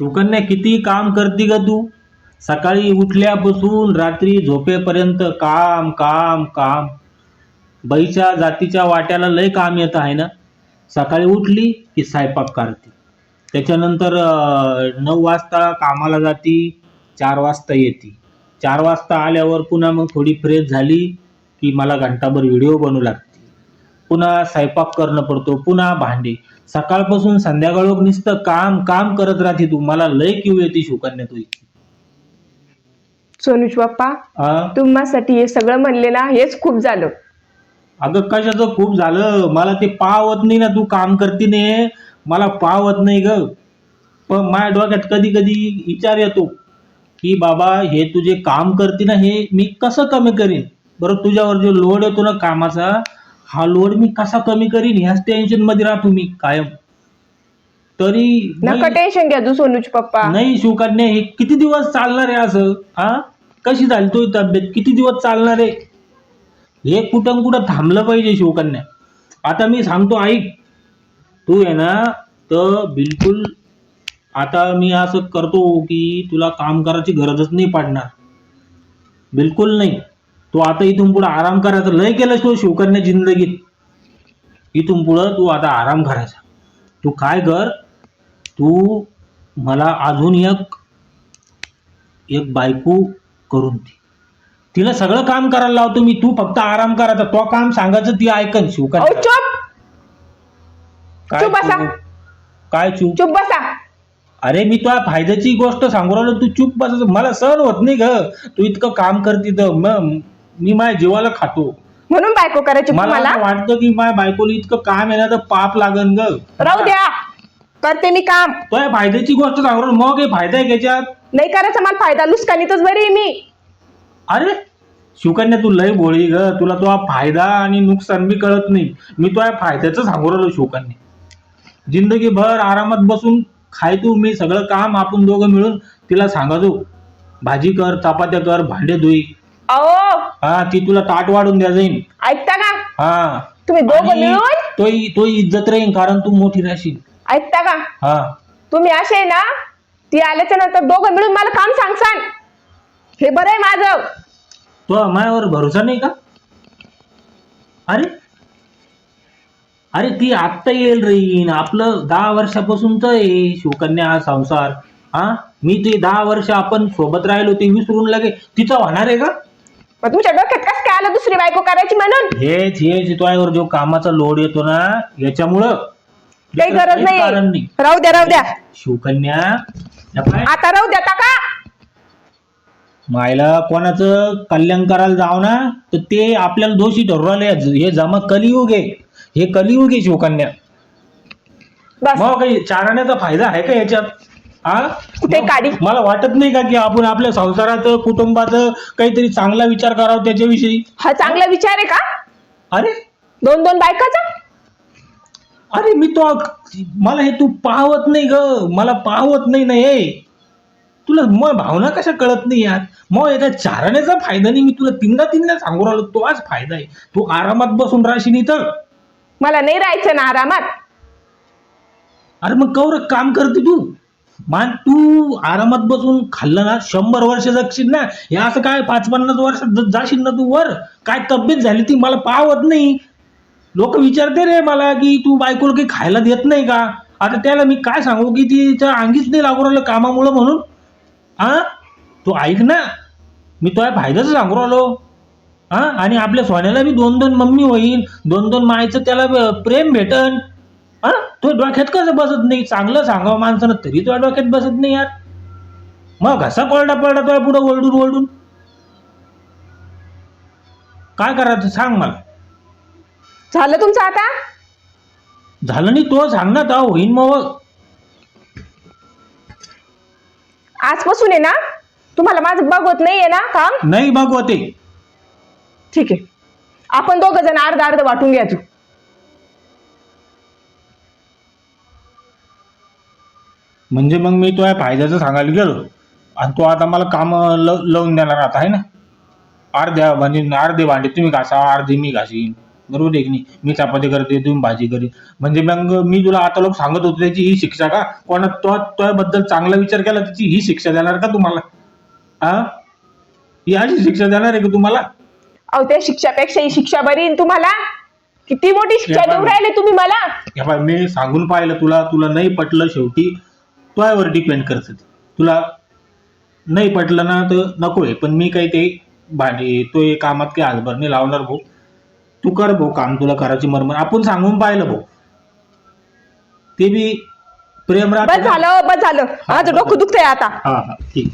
शिवकन्या किती काम करते ग तू? सकाळी उठल्यापासून रात्री झोपेपर्यंत काम काम काम. बाईच्या जातीच्या वाट्याला लय काम येत आहे ना? सकाळी उठली की स्वयंपाक करते. त्याच्यानंतर नऊ वाजता कामाला जाती चार वाजता येते. चार वाजता आल्यावर पुन्हा मग थोडी फ्रेश झाली की मला घंटाभर व्हिडिओ बनवू लागते. पुन्हा स्वयंपाक करणं पडतो पुन्हा भांडे. सकाळपासून संध्याकाळ नुसतं काम काम करत राहते तू. मला लय किव येते शिवकन्या तू सोनूज बाप्पा? तुम्हासाठी हे सगळं म्हणले ना हेच खूप झालं. अगं कशाचं खूप झालं? मला ते पावत नाही ना तू काम करते ने. मला पावत नाही ग. पण माझ्या डोक्यात कधी कधी विचार येतो की बाबा हे तुझे काम करते ना हे मी कसं कमी करीन? बरं तुझ्यावर जो लोड येतो ना कामाचा हा लोड मी कसा कमी करीन? ह्याच टेन्शनमध्ये राहतो मी कायम. तरी नका टेन्शन घ्या तू सोनूज पप्पा. नाही शिवकन्या हे किती दिवस चालणार आहे असं? हा? कशी झाली तो तब्येत? किती दिवस चालणार आहे? हे कुठं कुठं थांबलं पाहिजे शिवकन्या. आता मी सांगतो ऐक. तू आहे ना तर बिलकुल आता मी असं करतो की तुला काम करायची गरजच नाही पडणार. बिलकुल नाही. तू आता इथून पुढं आराम करायचा. लय केलंस तू शिवकन्या जिंदगीत. इथून पुढं तू आता आराम करायचा. तू काय कर? तू मला अजून एक एक बायको करून दे. तिला सगळं काम करायला लावतो मी. तू फक्त आराम करायचा तो काम सांगायचं ती ऐकन शिवकन्या. चुप. काय चुप बसा. काय चूप चुप बसा. अरे मी तुला फायद्याची गोष्ट सांगू राहिलो. तू चूप बस. मला सहन होत नाही ग. तू इतकं काम करते तर. म- मी माझ्या जीवाला खातो. म्हणून बायको करायची मला तुम्हाला? असं वाटतं की माझ्या बायकोला इतकं काम येणार तर पाप लागन ग. राहू द्या. करते मी काम. तो या फायद्याची गोष्ट सांगू राहिलो मग काही फायदा आहे त्याच्यात? नाही करायचा मला फायदा लुस्कानीतच बरी आहे मी. अरे शिवकन्या तू लय भोळी ग. तुला तो हा फायदा आणि नुकसान बी कळत नाही. मी तो या फायद्याचं सांगू राहिलो शिवकन्या. जिंदगीभर आरामात बसून खाय तू मी सगळं काम आपण दोघं मिळून तिला सांगायचो भाजी कर चपात्या कर भांडे धुई. अहो हा ती तुला ताट वाढून द्या जाईन. ऐकता का? हा. तुम्ही दोघं आणि मिळून? तो तो इज्जत राहीन कारण तू मोठी राहशील. ऐकता का? हा. तुम्ही असे ना ती आल्याच्यानंतर दोघं मिळून मला काम सांगसान. हे बरं आहे माझं. तो मायावर भरोसा नाही का? अरे अरे ती आत्ता येईल रेईन आपलं दहा वर्षापासूनच आहे शिवकन्या हा संसार. हा? मी ते दहा वर्ष आपण सोबत राहिलो ते विसरून लगे. तिचा होणार आहे का? मग तुमच्या डोक्यात कस काय आलं दुसरी बायको करायची म्हणून? हेच हेच तुझ्यावर जो कामाचा लोड येतो ना याच्यामुळं. काही दुसरं गरज कारण नाही. राहू द्या राहू द्या. शिवकन्या या पाय, आता राहू द्या का मायला कोणाचं कल्याण करायला जाव ना तर ते आपल्याला दोषी ठरू राहिले हे जमा कलियुग आहे. हे कलियुग आहे शिवकन्या. बस. मग काही चारण्याचा फायदा आहे का याच्यात? कुठे काढी? मला वाटत नाही का की आपण आपल्या संसाराचं कुटुंबाचं काहीतरी चांगला विचार करावा त्याच्याविषयी? हा चांगला विचार आहे का? अरे? दोन दोन बायकाचा? अरे मी तो मला हे तू पाहवत नाही ग. मला पाहवत नाही ना हे. तुला मग भावना कशा कळत नाही यार? मग याचा चारण्याचा फायदा नाही. मी तुला तीनदा तीनदा सांगू राहिलो तो आज फायदा आहे. तू आरामात बसून राहशील इथं. मला नाही राहायचं ना आरामात. अरे मग कवर काम करते तू? मान तू आरामात बसून खाल्लं ना शंभर वर्ष जगशील ना हे असं काय पाच पन्नास वर्ष जाशील ना तू वर? काय तब्येत झाली ती मला पावत नाही. लोक विचारते रे मला की तू बायकोला काही खायला देत नाही का? आता त्याला मी काय सांगू की तिच्या अंगीच नाही लागू राहिलं कामामुळं म्हणून? हा तू ऐक ना. मी तुला फायद्याचं सांगू राहिलो. हा आणि आपल्या सोन्याला बी दोन दोन मम्मी होईल दोन दोन मायचं त्याला प्रेम भेटन. हा? तो डोक्यात कसं बसत नाही? चांगलं सांगावं माणसानं तरी तो डोक्यात बसत नाही यार. मग घसा पडला पडला तो पुढं ओरडून ओरडून. काय करायचं सांग मला. झालं तुमचं आता? झालं नाही तो सांग ना तो होईन मग. आजपासून आहे ना तुम्हाला माझं बघवत नाहीये ना काम? नाही भगवते ठीक आहे. आपण दोघं जण अर्ध अर्ध वाटून घ्यायचो म्हणजे मग मी तो फायद्याचं सांगायला गेलो. आणि तो आता मला काम लावून देणार आता आहे ना? अर्ध्या म्हणजे अर्धे भांडे तुम्ही घासा अर्धे मी घासीन. बरोबर आहे की नाही? मी चपाती करते तुम्ही भाजी करी म्हणजे मग मी तुला आता लोक सांगत होतो त्याची ही शिक्षा का? कोणा तो तुझ्याबद्दल चांगला विचार केला त्याची ही शिक्षा देणार का तुम्हाला? हा ही अशी शिक्षा देणार आहे का तुम्हाला? अहो त्या शिक्षापेक्षा ही शिक्षा बरी आहे तुम्हाला? किती मोठी शिक्षा या देऊ. राहिले तुम्ही मला? हे मी सांगून पाहिलं तुला तुला नाही पटलं शेवटी. तुझ्यावर डिपेंड करत तुला नाही पटलं ना तर नको आहे पण मी काही ते भांडे तो हे कामात काही हातभर नाही लावणार भाऊ. तू कर भाऊ काम तुला करायची मरमर आपण सांगून पाहिलं भाऊ. ते बी प्रेम बस. झालं बस झालं. माझं डोकं दुखतंय आता. हा हा ठीक.